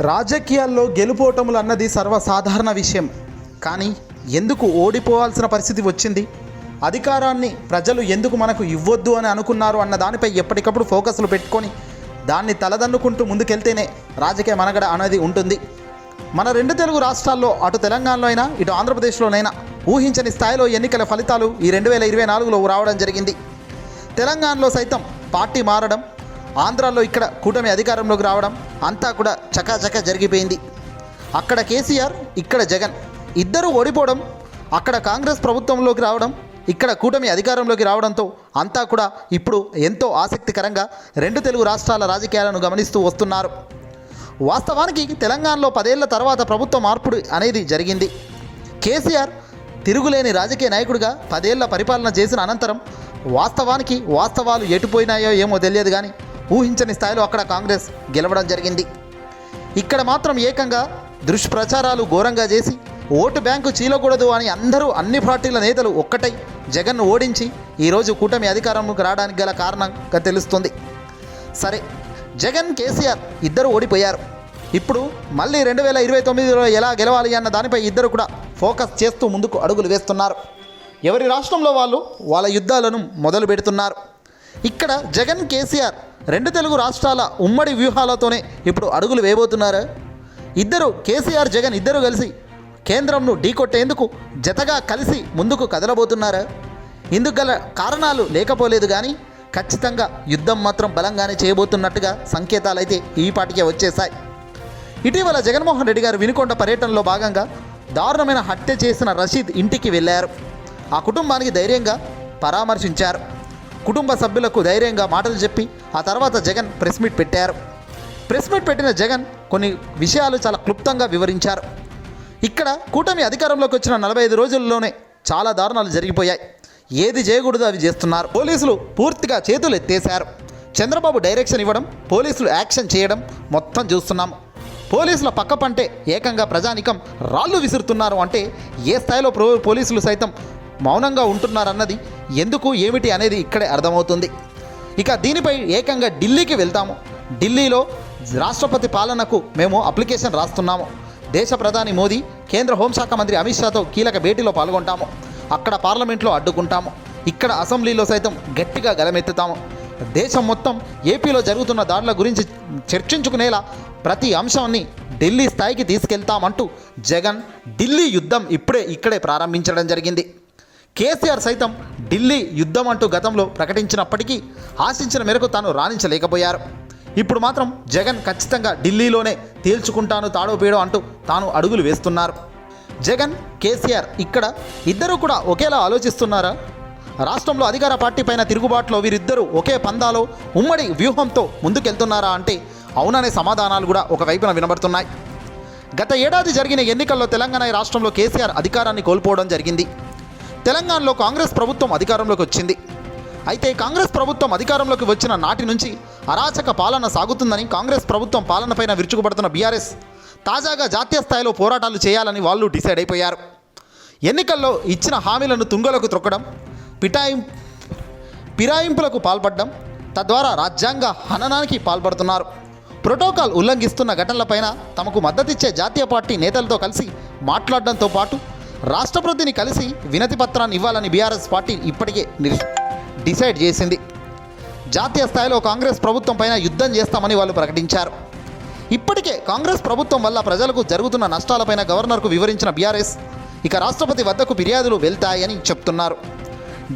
రాజకీయాల్లో గెలుపోటములు అన్నది సర్వసాధారణ విషయం. కానీ ఎందుకు ఓడిపోవాల్సిన పరిస్థితి వచ్చింది? అధికారాన్ని ప్రజలు ఎందుకు మనకు ఇవ్వొద్దు అని అనుకున్నారు అన్న దానిపై ఎప్పటికప్పుడు ఫోకస్లు పెట్టుకొని దాన్ని తలదన్నుకుంటూ ముందుకెళ్తేనే రాజకీయ మనగడ అనేది ఉంటుంది. మన రెండు తెలుగు రాష్ట్రాల్లో అటు తెలంగాణలో అయినా ఇటు ఆంధ్రప్రదేశ్లోనైనా ఊహించని స్థాయిలో ఎన్నికల ఫలితాలు ఈ రెండు వేల ఇరవై నాలుగులో రావడం జరిగింది. తెలంగాణలో సైతం పార్టీ మారడం ఆంధ్రాలో ఇక్కడ కూటమి అధికారంలోకి రావడం అంతా కూడా చకాచక జరిగిపోయింది. అక్కడ కేసీఆర్ ఇక్కడ జగన్ ఇద్దరు ఓడిపోవడం అక్కడ కాంగ్రెస్ ప్రభుత్వంలోకి రావడం ఇక్కడ కూటమి అధికారంలోకి రావడంతో అంతా కూడా ఇప్పుడు ఎంతో ఆసక్తికరంగా రెండు తెలుగు రాష్ట్రాల రాజకీయాలను గమనిస్తూ వస్తున్నారు. వాస్తవానికి తెలంగాణలో పదేళ్ళ తర్వాత ప్రభుత్వ మార్పుడు అనేది జరిగింది. కేసీఆర్ తిరుగులేని రాజకీయ నాయకుడిగా పదేళ్ళ పరిపాలన చేసిన అనంతరం వాస్తవానికి వాస్తవాలు ఎటుపోయినాయో ఏమో తెలియదు కానీ ఊహించని స్థాయిలో అక్కడ కాంగ్రెస్ గెలవడం జరిగింది. ఇక్కడ మాత్రం ఏకంగా దుష్ప్రచారాలు ఘోరంగా చేసి ఓటు బ్యాంకు చీలకూడదు అని అందరూ అన్ని పార్టీల నేతలు ఒక్కటై జగన్ను ఓడించి ఈరోజు కూటమి అధికారంలోకి రావడానికి గల కారణంగా తెలుస్తుంది. సరే జగన్ కేసీఆర్ ఇద్దరు ఓడిపోయారు. ఇప్పుడు మళ్ళీ రెండు వేల ఇరవై తొమ్మిదిలో ఎలా గెలవాలి అన్న దానిపై ఇద్దరు కూడా ఫోకస్ చేస్తూ ముందుకు అడుగులు వేస్తున్నారు. ఎవరి రాష్ట్రంలో వాళ్ళు వాళ్ళ యుద్ధాలను మొదలు పెడుతున్నారు ఇక్కడ జగన్ కేసీఆర్ రెండు తెలుగు రాష్ట్రాల ఉమ్మడి వ్యూహాలతోనే ఇప్పుడు అడుగులు వేయబోతున్నారు. ఇద్దరు కేసీఆర్ జగన్ ఇద్దరు కలిసి కేంద్రంను ఢీకొట్టేందుకు జతగా కలిసి ముందుకు కదలబోతున్నారు. ఇందుకు గల కారణాలు లేకపోలేదు కానీ ఖచ్చితంగా యుద్ధం మాత్రం బలంగానే చేయబోతున్నట్టుగా సంకేతాలైతే ఈ పాటికే వచ్చేశాయి. ఇటీవల జగన్మోహన్ రెడ్డి గారు వినుకొండ పర్యటనలో భాగంగా దారుణమైన హత్య చేసిన రషీద్ ఇంటికి వెళ్ళారు. ఆ కుటుంబానికి ధైర్యంగా పరామర్శించారు. కుటుంబ సభ్యులకు ధైర్యంగా మాటలు చెప్పి ఆ తర్వాత జగన్ ప్రెస్ మీట్ పెట్టారు. ప్రెస్ మీట్ పెట్టిన జగన్ కొన్ని విషయాలు చాలా క్లుప్తంగా వివరించారు. ఇక్కడ కూటమి అధికారంలోకి వచ్చిన నలభై ఐదు రోజుల్లోనే చాలా దారుణాలు జరిగిపోయాయి. ఏది చేయకూడదు అవి చేస్తున్నారు. పోలీసులు పూర్తిగా చేతులు ఎత్తేశారు. చంద్రబాబు డైరెక్షన్ ఇవ్వడం పోలీసులు యాక్షన్ చేయడం మొత్తం చూస్తున్నాము పోలీసుల పక్క పంటే ఏకంగా ప్రజానికం రాళ్ళు విసురుతున్నారు అంటే ఏ స్థాయిలో ప్రో పోలీసులు సైతం మౌనంగా ఉంటున్నారన్నది ఎందుకు ఏమిటి అనేది ఇక్కడే అర్థమవుతుంది. ఇక దీనిపై ఏకంగా ఢిల్లీకి వెళ్తాము. ఢిల్లీలో రాష్ట్రపతి పాలనకు మేము అప్లికేషన్ రాస్తున్నాము. దేశ ప్రధాని మోదీ కేంద్ర హోంశాఖ మంత్రి అమిత్ షాతో కీలక భేటీలో పాల్గొంటాము. అక్కడ పార్లమెంట్లో అడ్డుకుంటాము. ఇక్కడ అసెంబ్లీలో సైతం గట్టిగా గలమెత్తుతాము. దేశం మొత్తం ఏపీలో జరుగుతున్న దాడుల గురించి చర్చించుకునేలా ప్రతి అంశాన్ని ఢిల్లీ స్థాయికి తీసుకెళ్తామంటూ జగన్ ఢిల్లీ యుద్ధం ఇప్పుడే ఇక్కడే ప్రారంభించడం జరిగింది. కేసీఆర్ సైతం ఢిల్లీ యుద్ధం అంటూ గతంలో ప్రకటించినప్పటికీ ఆశించిన మేరకు తాను రాణించలేకపోయారు. ఇప్పుడు మాత్రం జగన్ ఖచ్చితంగా ఢిల్లీలోనే తేల్చుకుంటాను తాడోపేడో అంటూ తాను అడుగులు వేస్తున్నారు. జగన్ కేసీఆర్ ఇక్కడ ఇద్దరూ కూడా ఒకేలా ఆలోచిస్తున్నారా? రాష్ట్రంలో అధికార పార్టీ పైన తిరుగుబాటులో వీరిద్దరూ ఒకే పందాలో ఉమ్మడి వ్యూహంతో ముందుకెళ్తున్నారా అంటే అవుననే సమాధానాలు కూడా ఒకవైపున వినబడుతున్నాయి. గత ఏడాది జరిగిన ఎన్నికల్లో తెలంగాణ రాష్ట్రంలో కేసీఆర్ అధికారాన్ని కోల్పోవడం జరిగింది. తెలంగాణలో కాంగ్రెస్ ప్రభుత్వం అధికారంలోకి వచ్చింది. అయితే కాంగ్రెస్ ప్రభుత్వం అధికారంలోకి వచ్చిన నాటి నుంచి అరాచక పాలన సాగుతుందని కాంగ్రెస్ ప్రభుత్వం పాలనపైన విరుచుకుపడుతున్న బీఆర్ఎస్ తాజాగా జాతీయ స్థాయిలో పోరాటాలు చేయాలని వాళ్ళు డిసైడ్ అయిపోయారు. ఎన్నికల్లో ఇచ్చిన హామీలను తుంగలకు త్రొక్కడం పిటాయిం పిరాయింపులకు పాల్పడడం తద్వారా రాజ్యాంగ హననానికి పాల్పడుతున్నారు. ప్రోటోకాల్ ఉల్లంఘిస్తున్న ఘటనలపైన తమకు మద్దతిచ్చే జాతీయ పార్టీ నేతలతో కలిసి మాట్లాడడంతో పాటు రాష్ట్రపతిని కలిసి వినతి పత్రాన్ని ఇవ్వాలని బీఆర్ఎస్ పార్టీ ఇప్పటికే డిసైడ్ చేసింది. జాతీయ స్థాయిలో కాంగ్రెస్ ప్రభుత్వం పైన యుద్ధం చేస్తామని వాళ్ళు ప్రకటించారు. ఇప్పటికే కాంగ్రెస్ ప్రభుత్వం వల్ల ప్రజలకు జరుగుతున్న నష్టాలపైన గవర్నర్కు వివరించిన బీఆర్ఎస్ ఇక రాష్ట్రపతి వద్దకు ఫిర్యాదులు వెళ్తాయని చెప్తున్నారు.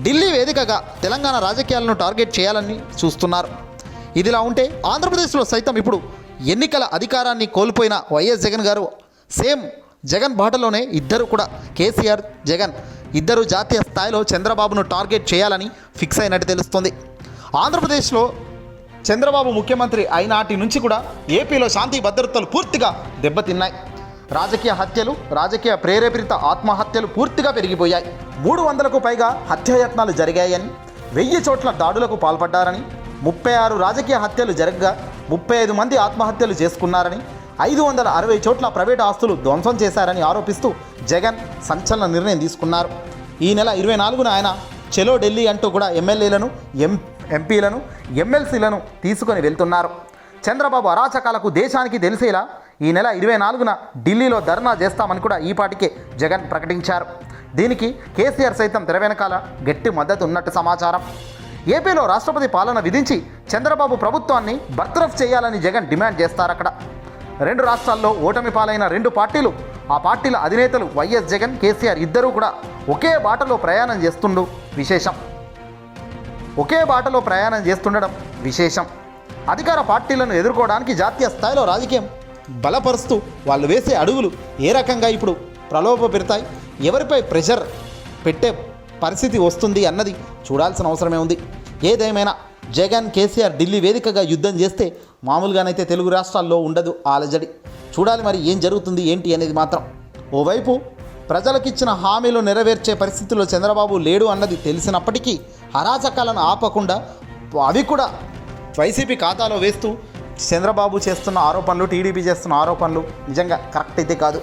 ఢిల్లీ వేదికగా తెలంగాణ రాజకీయాలను టార్గెట్ చేయాలని చూస్తున్నారు. ఇదిలా ఉంటే ఆంధ్రప్రదేశ్లో సైతం ఇప్పుడు ఎన్నికల అధికారాన్ని కోల్పోయిన వైఎస్ జగన్ గారు సేమ్ జగన్ బాటలోనే ఇద్దరు కూడా కేసీఆర్ జగన్ ఇద్దరు జాతీయ స్థాయిలో చంద్రబాబును టార్గెట్ చేయాలని ఫిక్స్ అయినట్టు తెలుస్తుంది. ఆంధ్రప్రదేశ్లో చంద్రబాబు ముఖ్యమంత్రి అయినాటి నుంచి కూడా ఏపీలో శాంతి భద్రతలు పూర్తిగా దెబ్బతిన్నాయి. రాజకీయ హత్యలు రాజకీయ ప్రేరేపిత ఆత్మహత్యలు పూర్తిగా పెరిగిపోయాయి. మూడు వందలకు పైగా హత్యాయత్నాలు జరిగాయని వెయ్యి చోట్ల దాడులకు పాల్పడ్డారని ముప్పై ఆరు రాజకీయ హత్యలు జరగగా ముప్పై ఐదు మంది ఆత్మహత్యలు చేసుకున్నారని ఐదు వందల అరవై చోట్ల ప్రైవేట్ ఆస్తులు ధ్వంసం చేశారని ఆరోపిస్తూ జగన్ సంచలన నిర్ణయం తీసుకున్నారు. ఈ నెల ఇరవై నాలుగున ఆయన చెలో ఢిల్లీ అంటూ కూడా ఎమ్మెల్యేలను ఎం ఎంపీలను ఎమ్మెల్సీలను తీసుకొని వెళ్తున్నారు. చంద్రబాబు అరాచకాలకు దేశానికి తెలిసేలా ఈ నెల ఇరవై నాలుగున ఢిల్లీలో ధర్నా చేస్తామని కూడా ఈపాటికే జగన్ ప్రకటించారు. దీనికి కేసీఆర్ సైతం తెర వెనకాల గట్టి మద్దతు ఉన్నట్టు సమాచారం. ఏపీలో రాష్ట్రపతి పాలన విధించి చంద్రబాబు ప్రభుత్వాన్ని బర్తరఫ్ చేయాలని జగన్ డిమాండ్ చేస్తారు అక్కడ రెండు రాష్ట్రాల్లో ఓటమి పాలైన రెండు పార్టీలు ఆ పార్టీల అధినేతలు వైఎస్ జగన్ కేసీఆర్ ఇద్దరూ కూడా ఒకే బాటలో ప్రయాణం చేస్తుండు విశేషం. ఒకే బాటలో ప్రయాణం చేస్తుండడం విశేషం. అధికార పార్టీలను ఎదుర్కోవడానికి జాతీయ స్థాయిలో రాజకీయం బలపరుస్తూ వాళ్ళు వేసే అడుగులు ఏ రకంగా ఇప్పుడు ప్రలోభ పెడతాయి ఎవరిపై ప్రెషర్ పెట్టే పరిస్థితి వస్తుంది అన్నది చూడాల్సిన అవసరమే ఉంది. ఏదేమైనా జగన్ కేసీఆర్ ఢిల్లీ వేదికగా యుద్ధం చేస్తే మామూలుగానైతే తెలుగు రాష్ట్రాల్లో ఉండదు ఆలజడి చూడాలి మరి ఏం జరుగుతుంది ఏంటి అనేది మాత్రం. ఓవైపు ప్రజలకిచ్చిన హామీలు నెరవేర్చే పరిస్థితిలో చంద్రబాబు లేడు అన్నది తెలిసినప్పటికీ అరాచకాలను ఆపకుండా అవి కూడా వైసీపీ ఖాతాలో వేస్తూ చంద్రబాబు చేస్తున్న ఆరోపణలు టీడీపీ చేస్తున్న ఆరోపణలు నిజంగా కరెక్ట్ అయితే కాదు.